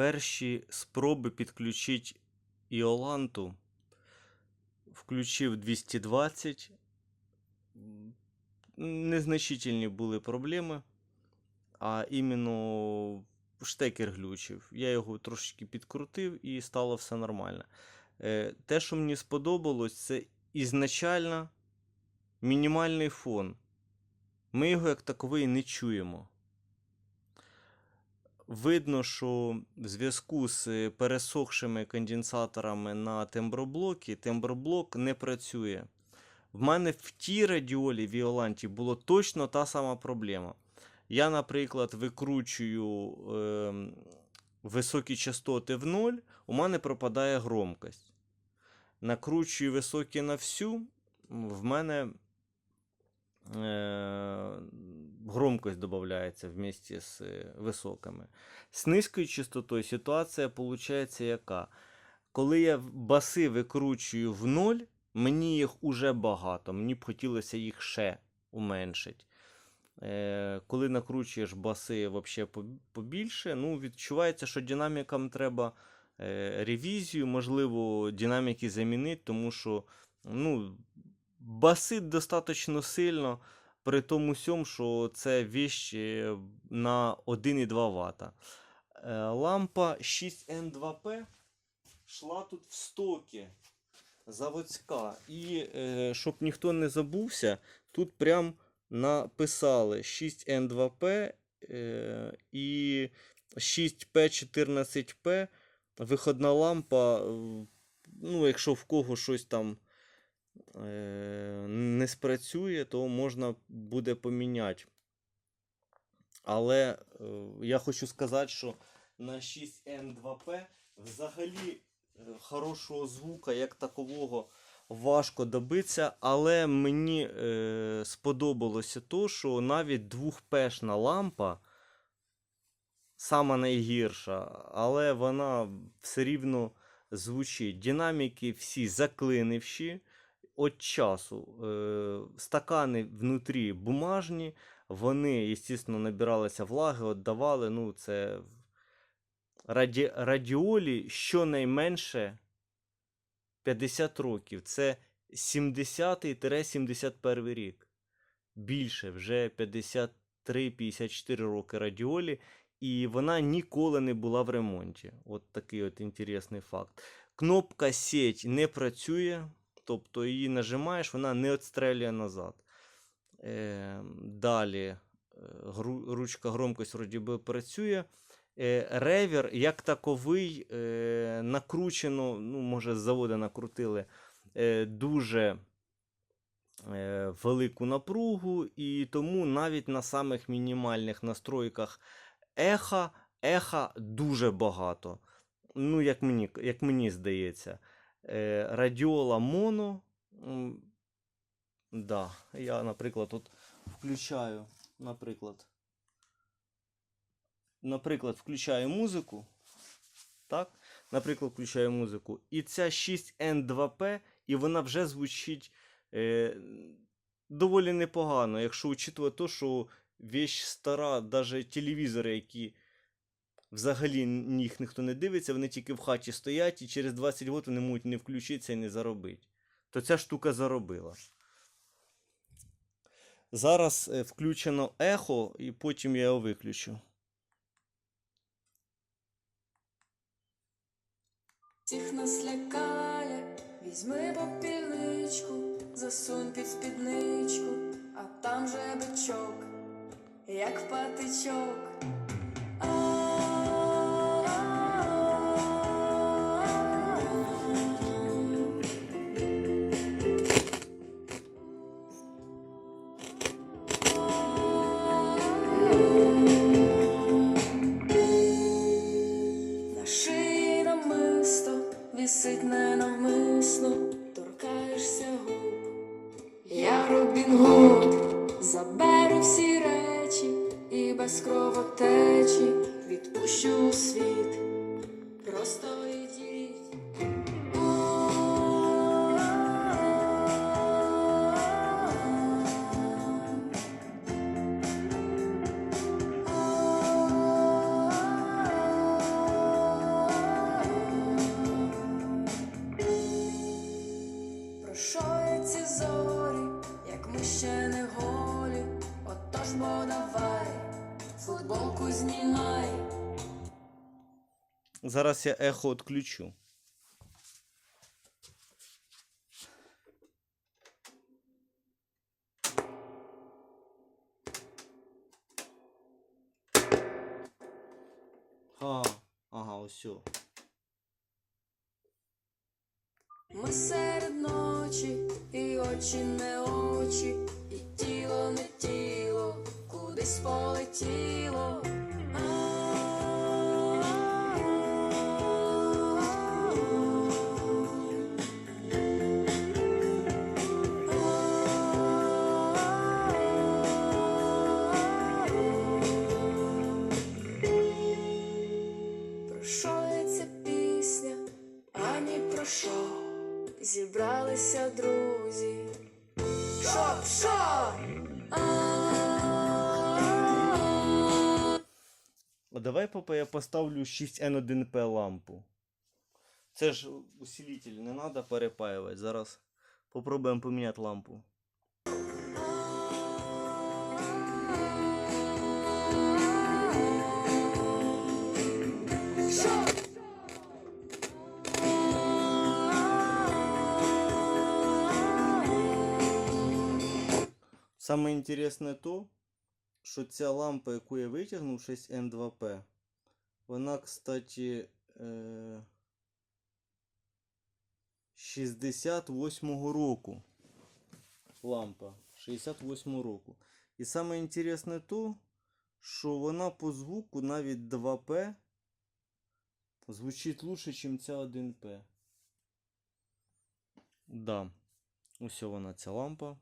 перші спроби підключити Іоланту. Включив 220. Незначительні були проблеми, а іменно штекер глючив. Я його трошечки підкрутив і стало все нормально. Е, Те, що мені сподобалось, це ізначально мінімальний фон. Ми його як таковий не чуємо. Видно, що в зв'язку з е, пересохшими конденсаторами на темброблокі темброблок не працює. В мене в тій радіолі Віоланті було точно та сама проблема. Я, наприклад, викручую ем, високі частоти в ноль, у мене пропадає громкость. Накручую високі на всю, в мене е, громкость додається вместе з е, високими. З низькою частотою ситуація виходить яка? Коли я баси викручую в ноль, мені їх уже багато, мені б хотілося їх ще уменшити. Е, коли накручуєш баси вообще поб- побільше, ну, відчувається, що динамікам треба е, ревізію, можливо, динаміки замінити, тому що ну, басить достатньо сильно, при тому всьому, що це віщ е, на 1,2 Вт. Е, Лампа 6N2P йшла тут в стокі заводська. І е, щоб ніхто не забувся, тут прям написали 6N2P е, і 6P14P. Виходна лампа, ну, якщо в кого щось там не спрацює, то можна буде поміняти. Але е, я хочу сказати, що на 6N2P взагалі е, хорошого звука, як такового, важко добитися, але мені е, сподобалося то, що навіть двохпешна лампа сама найгірша, але вона все рівно звучить. Динаміки всі заклинивші від часу. Е, стакани внутрі бумажні, вони, звісно, набиралися влаги, віддавали. Ну, це раді, радіолі щонайменше 50 років. Це 70-71 рік. Більше, вже 53-54 роки радіолі. І вона ніколи не була в ремонті. От такий от інтересний факт. Кнопка сеть не працює, тобто її нажимаєш, вона не відстрелює назад. Е, далі е, гру- ручка громкость вроді би працює. Е, ревер, як таковий, е, накручено, ну, може, з заводу накрутили е, дуже е, велику напругу, і тому навіть на самих мінімальних настройках еха, еха дуже багато. Ну, як мені, як мені здається. Е, радіола моно. Да, я, наприклад, тут включаю, наприклад. Наприклад, включаю музику. Так? Наприклад, включаю музику. І ця 6N2P, і вона вже звучить е, доволі непогано, якщо учитувати те, що вещь стара, навіть телевізори, які взагалі їх ніхто не дивиться, вони тільки в хаті стоять, і через 20 років вони можуть не включитися і не заробити. То ця штука заробила. Зараз е, включено ехо, і потім я його виключу. Всіх нас лякає, візьми попільничку, засунь під спідничку, а там же бичок, як патичок. На Зараз я ехо відключу. А, ага, ось. о. Ми серед ночі, і очі не очі, А я поставлю 6N1P лампу. Це ж усилитель, не треба перепаювати. Зараз попробуємо поміняти лампу. Саме інтересне то, що ця лампа, яку я витягнув 6N2P, вона, кстати, е... 68-го року. Лампа 68-го року. І саме інтересне то, що вона по звуку навіть 2P звучить лучше, ніж ця 1P. Да. Ось вона ця лампа.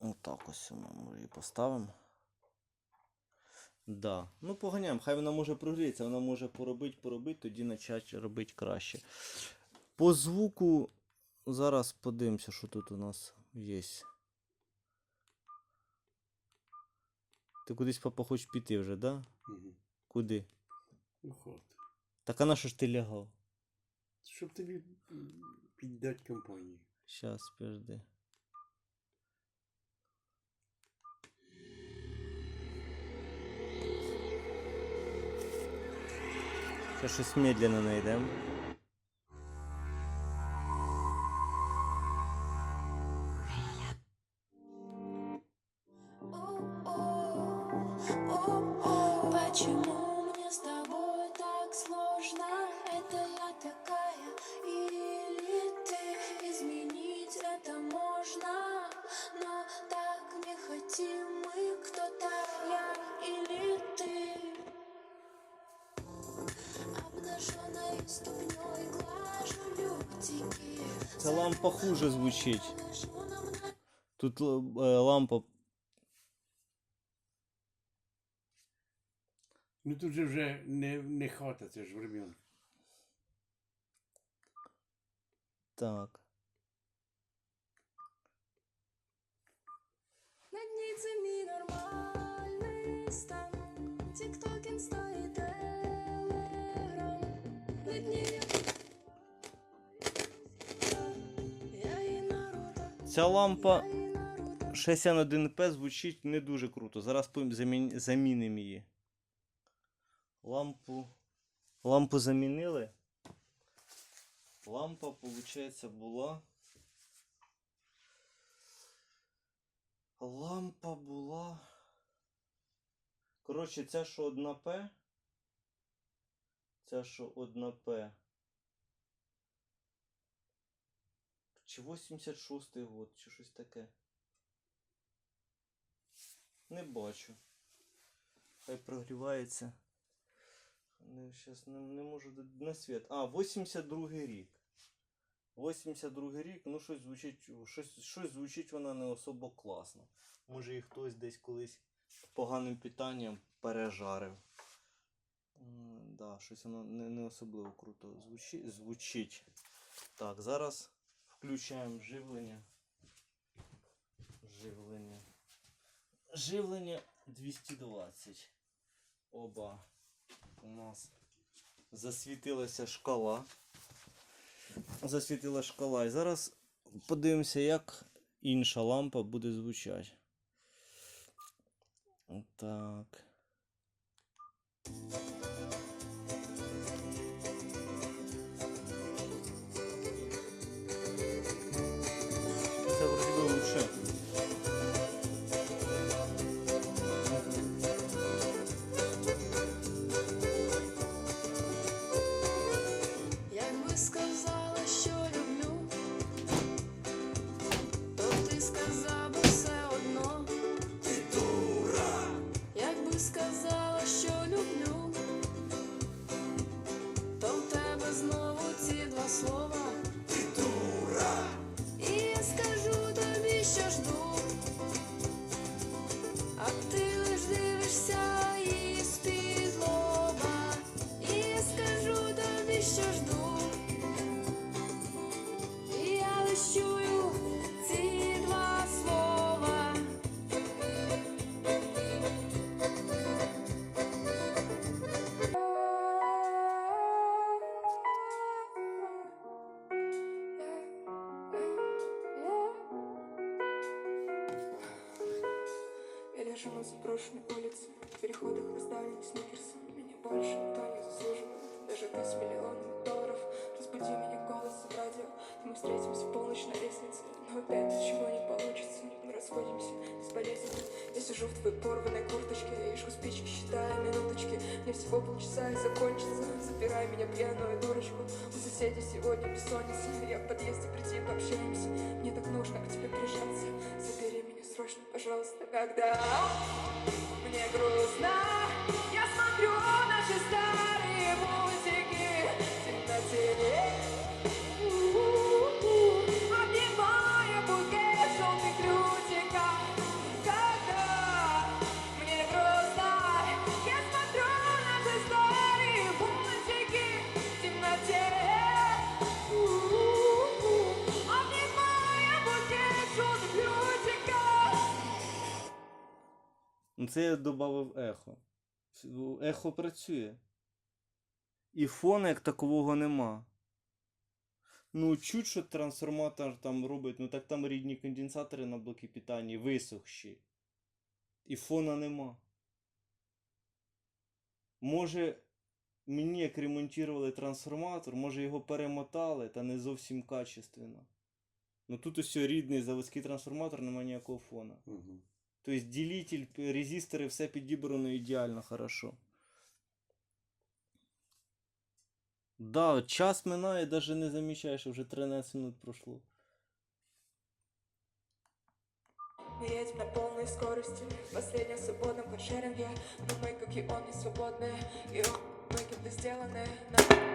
Отак ось ми її поставимо. Да. Ну, поганяємо. Хай вона може прогрітися, вона може поробити, поробити, тоді почати робити краще. По звуку зараз подивимося, що тут у нас є. Ти кудись папа хочеш піти вже, да? Угу. Куди? Охота. Так а на що ж ти лягав? Щоб тобі піддати компанію. Щас, подожди. Щось медленно. Почему Ця лампа хуже звучить. Тут е, лампа. Ну тут же вже не, не хата, це ж времен. Так. Ця лампа я і Наруто. 61P звучить не дуже круто. Зараз замінимо її. Лампу. Лампу замінили. Лампа, виходить, була. Лампа була. Коротше, ця що 1П. Ця що 1П. Чи 86-й год, чи щось таке. Не бачу. Хай прогрівається. Не, щас не, не можу на світ. А, 82 рік. 82 рік, ну щось звучить, щось, щось звучить вона не особо класно. Може її хтось десь колись поганим питанням пережарив. М, Да, щось воно не, не особливо круто звучить, звучить. Так, зараз включаємо живлення. Живлення. Живлення 220. Оба. У нас засвітилася шкала. Засвітила шкала. І зараз подивимося, як інша лампа буде звучати. Так. Я лежу на заброшенной улице, в переходах раздавленных сникерсом. Меня больше никто не заслуживает, даже ты с миллионами долларов. Разбуди меня голосом радио, и мы встретимся в полночь на лестнице. Но опять ничего не получится, мы расходимся бесполезно. Я сижу в твоей порванной курточке, и жгу спички, считая минуточки. Мне всего полчаса и закончится, забирай меня пьяную дурочку. У соседей сегодня бессонница, я в подъезде приди пообщаемся. Мне так нужно к тебе прижаться, забери меня срочно, пожалуйста, когда мне грустно. Я смотрю на старые Це я додав ехо. Ехо працює. І фона як такового нема. Ну, чуть, що трансформатор там робить, ну так там рідні конденсатори на блоки питання висохші. І фона нема. Може, мені як ремонтували трансформатор, може його перемотали, та не зовсім качественно. Ну тут ось рідний заводський трансформатор, немає ніякого фона. Угу. Тобто делитель, п- резистори, все підібрано ідеально хорошо. Да, от час минає, навіть не замічаєш, що вже 13 минут пройшло. Мы едем на полной скорости В последнем свободном каршеринге Но мы, как и он, не свободные И он, как-то сделаны Мятыми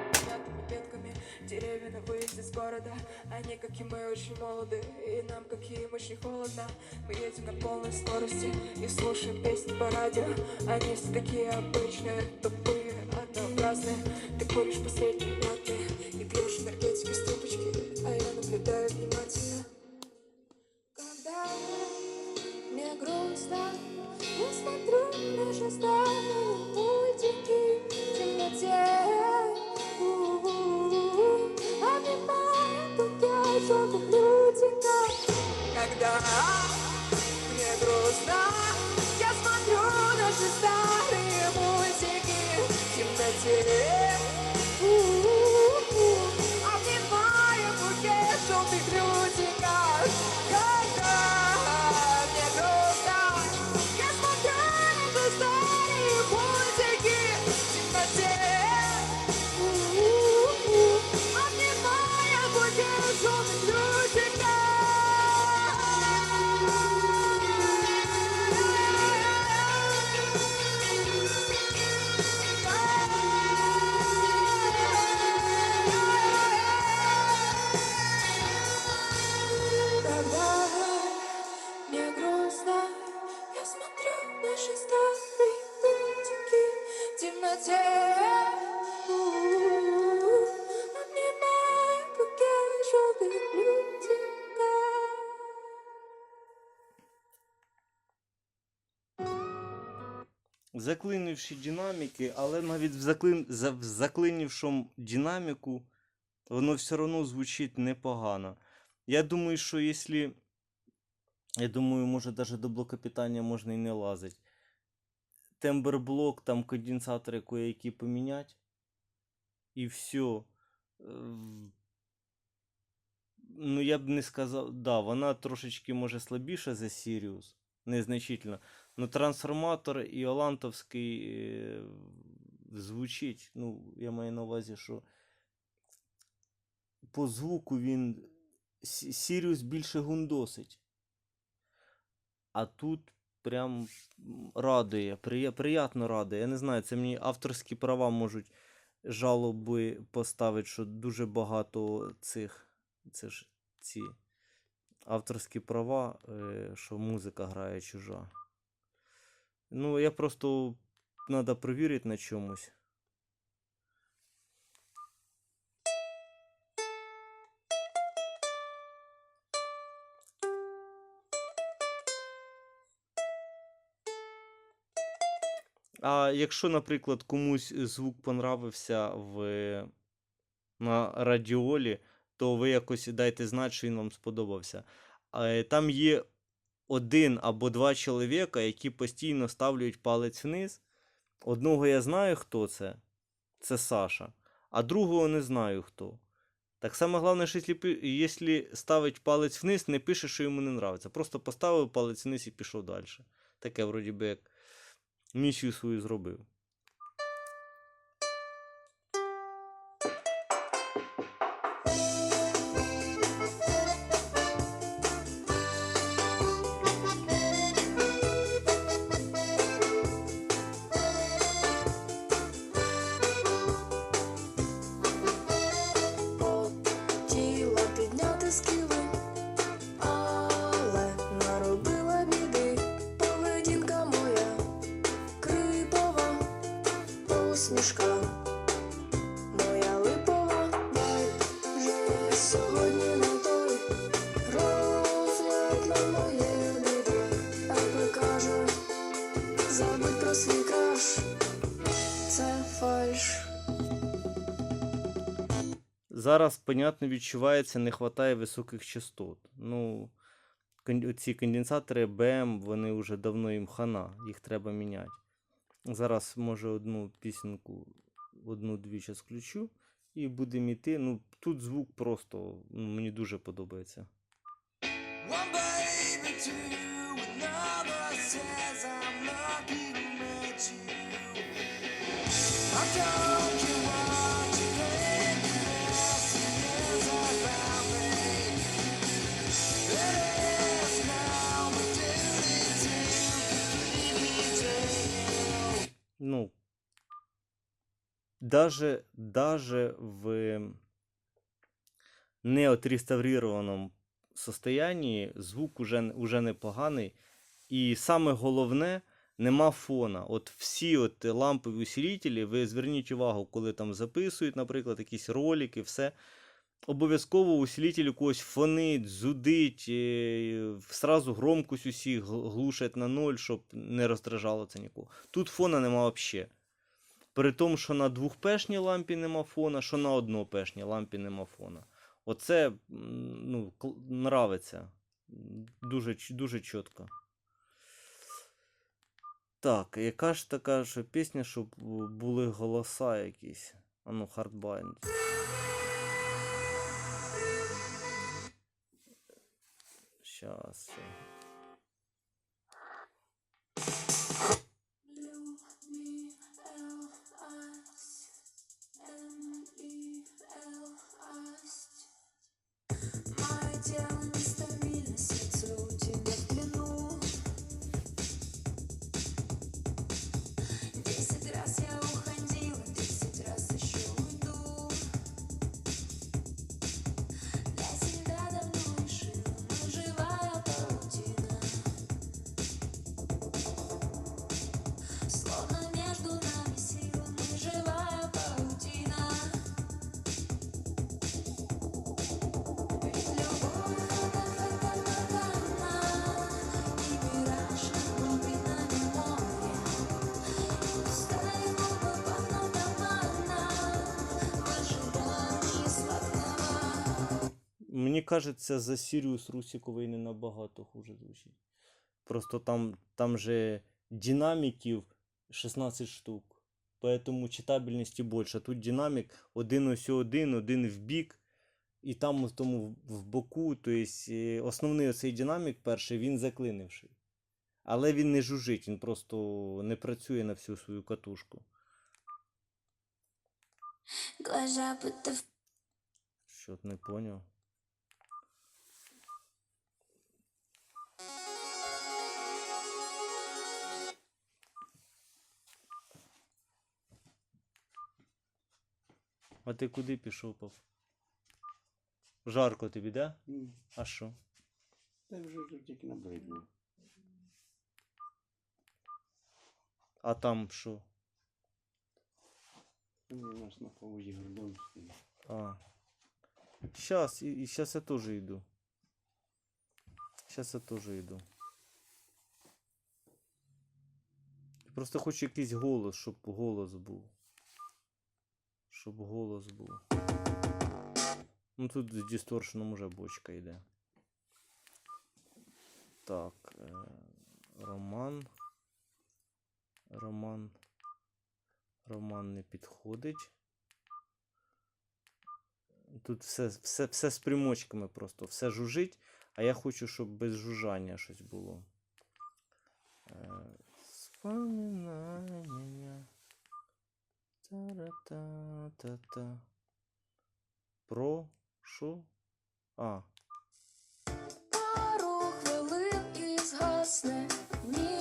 ветками. Деревья на выезде с города Они, как и мы, очень молоды И нам, как и им, очень холодно. Мы едем на полной скорости И слушаем песни по радио. Они все такие обычные Тупые, однообразные. Ты куришь последние маты И пьешь энергетики с трубочки А я наблюдаю Заклинивші динаміки, але навіть в, заклин... за... в заклинившому динаміку воно все одно звучить непогано. Я думаю, що якщо. Я думаю, може навіть до блока питання можна і не лазить. темберблок, там конденсатори кое-які поміняти. І все. Ну, я б не сказав. Да, вона трошечки може слабіша за Sirius, незначительно. Ну, трансформатор і Олантовський е, звучить. Ну, я маю на увазі, що по звуку він. Сі- Сіріус більше гундосить. А тут прям радує, приє- приятно радує. Я не знаю, це мені авторські права можуть жалоби поставити, що дуже багато цих. Це ж ці авторські права, е, що музика грає чужа. Ну, я просто треба перевірити на чомусь. А якщо, наприклад, комусь звук понравився в, на радіолі, то ви якось дайте знати, що він вам сподобався. Там є один або два чоловіка, які постійно ставлять палець вниз. Одного я знаю, хто це. Це Саша. А другого не знаю хто. Так само головне, що якщо ставить палець вниз, не пише, що йому не нравиться. Просто поставив палець вниз і пішов далі. Таке, вроді би, як місію свою зробив. Посмішка моя липова, сьогодні не той розгляд на моє біди, аби каже, забудь свій краш, це фальш. Зараз, понятно, відчувається, не вистачає високих частот. Ну, ці конденсатори БМ, вони вже давно їм хана, їх треба міняти. Зараз, може, одну пісенку, одну-дві зараз включу і будемо йти. Ну, тут звук просто ну, мені дуже подобається. One baby, two, another даже, даже в неотреставрированном состоянии звук уже, уже непоганий. І саме головне, нема фона. От всі от лампові усилителі, ви зверніть увагу, коли там записують, наприклад, якісь ролики, все. Обов'язково усилитель у когось фонить, зудить, е, сразу громкость усіх глушать на ноль, щоб не роздражало це нікого. Тут фона нема взагалі. При тому, що на двохпешній лампі нема фона, що на однопешній лампі нема фона. Оце ну, нравиться. Дуже, дуже чітко. Так, яка ж така ж пісня, щоб були голоса якісь. А ну, Hardbind. Щас. Кажеться, за Сіріус Русіковий не набагато хуже звучить. Просто там, там же динаміків 16 штук. Поэтому читабельності більше. Тут динамік один ось один, один в бік, і там в тому в- боку. Тобто основний оцей динамік перший, він заклинивший. Але він не жужить, він просто не працює на всю свою катушку. Що не поняв. А ти куди пішов, пап? Жарко тобі, да? А що? Та вже тут тільки набридло. А там що? У нас на повозі гордон стоїть. А. Сейчас, и, и сейчас я тоже иду. Сейчас я тоже иду. Я Просто хочу якийсь голос, щоб голос був. Щоб голос був. Ну тут з дисторшеном уже бочка йде. Так. Е, Роман. Роман. Роман не підходить. Тут все, все, все з примочками просто, все жужить, а я хочу, щоб без жужжання щось було. Е, Вспоминай мене. Та-ра-та-та-та. Прошу. А, пару хвилин і згасне мій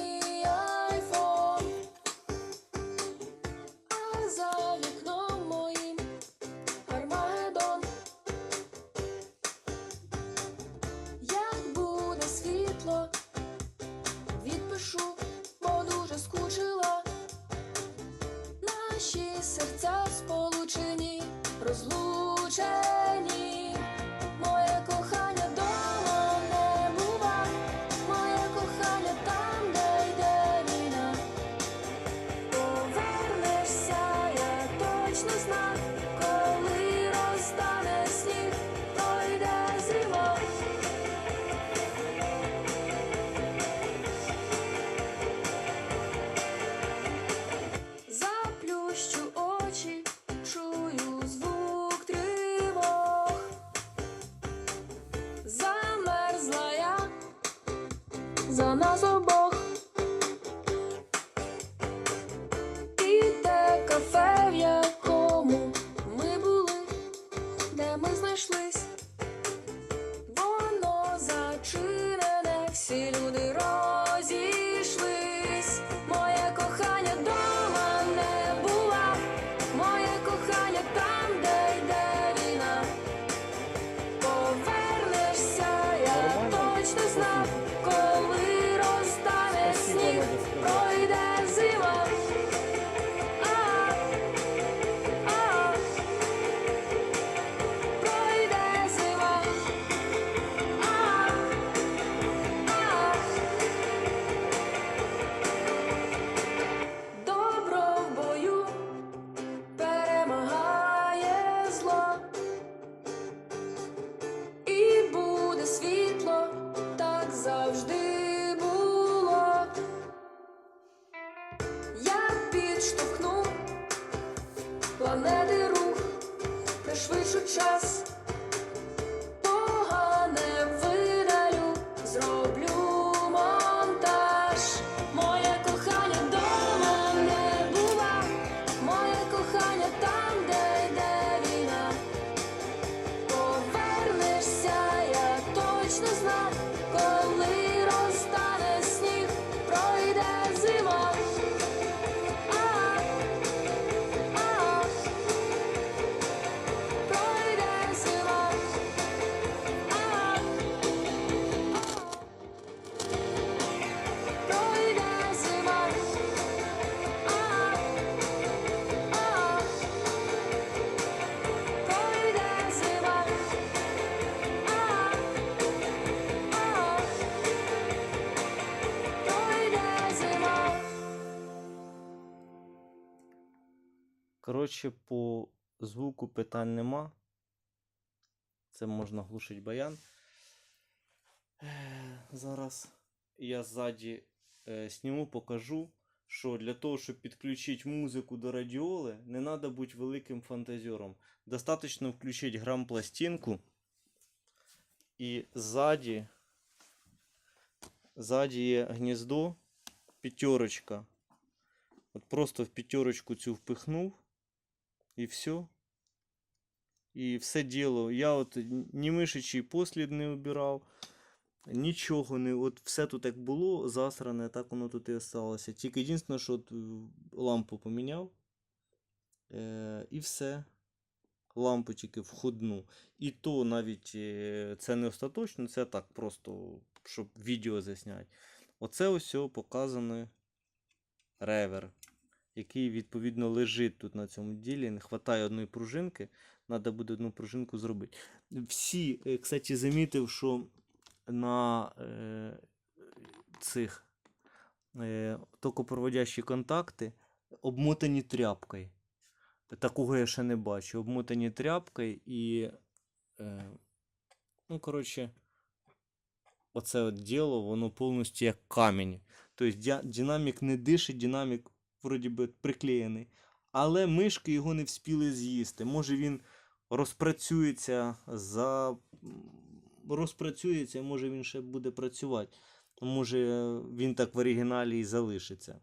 за нас обох. Коротше, по звуку питань нема. Це можна глушити баян. Зараз я ззаді е, сніму, покажу. що для того, щоб підключити музику до радіоли, не треба бути великим фантазером. Достаточно включити грам пластинку і ззаді, ззаді є гніздо, п'ятерочка. От просто в п'ятерочку цю впихнув і все. І все діло. Я от ні мишичий послід не обирав, нічого не. От все тут як було засране, так воно тут і осталося. Тільки єдине, що от, е, лампу поміняв. Е, і все. Лампу тільки входну. І то навіть е, це не остаточно, це так просто, щоб відео засняти. Оце ось показано ревер, який відповідно лежить тут на цьому ділі. Не вистачає одної пружинки. Треба буде одну пружинку зробити. Всі, е, кстати, замітив, що на е, цих е, токопроводящі контакти обмотані тряпкою. Такого я ще не бачу. Обмотані тряпкою і. Е, ну, коротше, оце от діло, воно повністю як камінь. Тобто динамік не дише, динамік вроді би приклеєний. Але мишки його не вспіли з'їсти. Може він розпрацюється за. розпрацюється, може він ще буде працювати. Може він так в оригіналі і залишиться.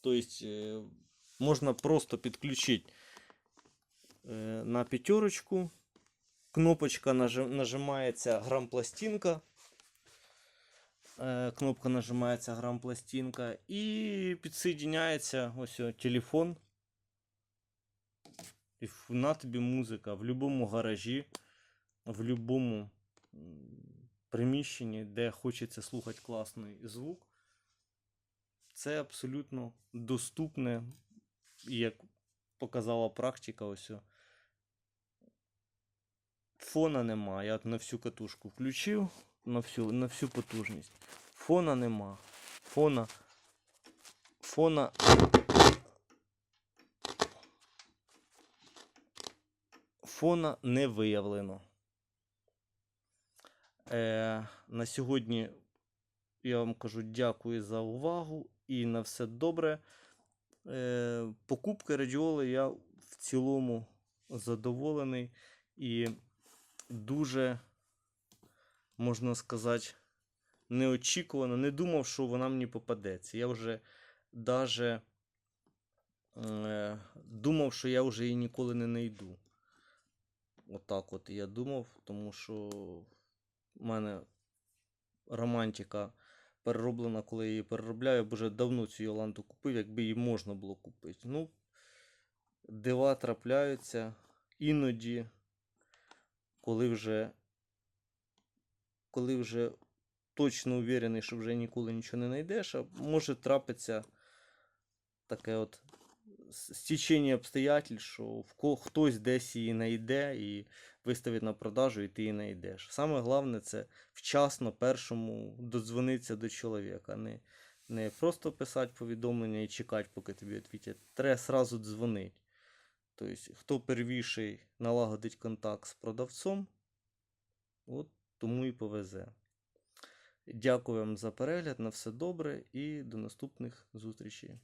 Тобто е, можна просто підключити е, на п'ятерочку. Кнопочка нажимається грам пластинка. Е, Кнопка нажимається грам пластинка і підсоединяється ось телефон. І на тобі музика в будь-якому гаражі, в будь-якому приміщенні, де хочеться слухати класний звук. Це абсолютно доступне, як показала практика, ось. Фона нема. Я на всю катушку включив, на всю, на всю потужність. Фона нема. Фона. Фона. Фона не виявлено. Е, на сьогодні я вам кажу дякую за увагу і на все добре. Е, покупки радіоли я в цілому задоволений і дуже, можна сказати, неочікувано. Не думав, що вона мені попадеться. Я вже даже е, думав, що я вже її ніколи не знайду. Отак от я думав, тому що в мене романтика перероблена, коли я її переробляю. Я вже давно цю Йоланту купив, якби її можна було купити. Ну, дива трапляються іноді, коли вже, коли вже точно уверений, що вже ніколи нічого не знайдеш, а може трапиться таке от с- стечення обстоятельств, що хтось десь її знайде і виставить на продажу, і ти її знайдеш. Саме головне це вчасно першому додзвонитися до чоловіка. Не, не просто писати повідомлення і чекати, поки тобі відповідять. Треба сразу дзвонити. Тобто, хто первіший налагодить контакт з продавцом, от тому і повезе. Дякую вам за перегляд. На все добре і до наступних зустрічей.